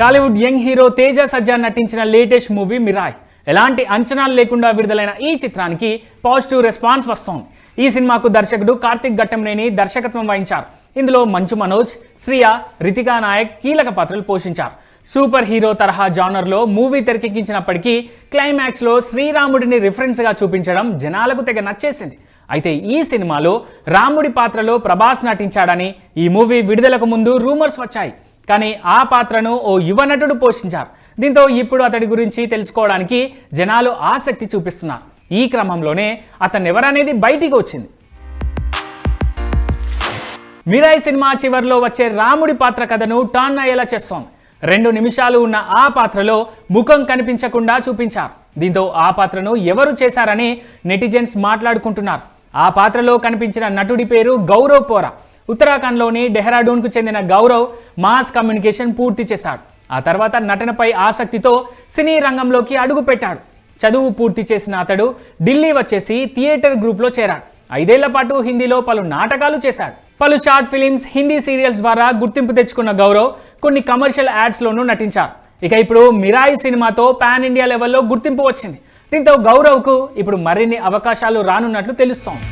Tollywood young hero Teja Sajja నటించిన latest movie Mirai. ఎలాంటి అంచనాలు లేకుండా విడుదలైన ఈ చిత్రానికి పాజిటివ్ రెస్పాన్స్ వస్తోంది. ఈ సినిమాకు దర్శకుడు కార్తిక్ ఘట్టంనేని దర్శకత్వం వహించారు. ఇందులో మంచు మనోజ్ శ్రియ రితికా నాయక్ కీలక పాత్రలు పోషించారు. సూపర్ హీరో తరహా జానర్లో మూవీ తెరకెక్కించినప్పటికీ క్లైమాక్స్లో శ్రీరాముడిని రిఫరెన్స్గా చూపించడం జనాలకు తెగ నచ్చేసింది. అయితే ఈ సినిమాలో రాముడి పాత్రలో ప్రభాస్ నటించాడని ఈ మూవీ విడుదలకు ముందు రూమర్స్ వచ్చాయి. కానీ ఆ పాత్రను ఓ యువ నటుడు పోషించారు. దీంతో ఇప్పుడు అతడి గురించి తెలుసుకోవడానికి జనాలు ఆసక్తి చూపిస్తున్నారు. ఈ క్రమంలోనే అతను ఎవరనేది బయటికి వచ్చింది. మిరాయి సినిమా చివరిలో వచ్చే రాముడి పాత్ర కథను టర్న్ అయ్యేలా చేస్తోంది. రెండు నిమిషాలు ఉన్న ఆ పాత్రలో ముఖం కనిపించకుండా చూపించారు. దీంతో ఆ పాత్రను ఎవరు చేశారని నెటిజన్స్ మాట్లాడుకుంటున్నారు. ఆ పాత్రలో కనిపించిన నటుడి పేరు గౌరవ్ పోరా. ఉత్తరాఖండ్లోని డెహ్రాడూన్కు చెందిన గౌరవ్ మాస్ కమ్యూనికేషన్ పూర్తి చేశాడు. ఆ తర్వాత నటనపై ఆసక్తితో సినీ రంగంలోకి అడుగుపెట్టాడు చదువు పూర్తి చేసిన అతడు ఢిల్లీ వచ్చేసి థియేటర్ గ్రూప్లో చేరాడు. ఐదేళ్ళ పాటు హిందీలో పలు నాటకాలు చేశాడు. పలు షార్ట్ ఫిలిమ్స్ హిందీ సీరియల్స్ ద్వారా గుర్తింపు తెచ్చుకున్న గౌరవ్ కొన్ని కమర్షియల్ యాడ్స్లోనూ నటించారు. ఇక ఇప్పుడు మిరాయి సినిమాతో పాన్ ఇండియా లెవెల్లో గుర్తింపు వచ్చింది. దీంతో గౌరవ్కు ఇప్పుడు మరిన్ని అవకాశాలు రానున్నట్లు తెలుస్తోంది.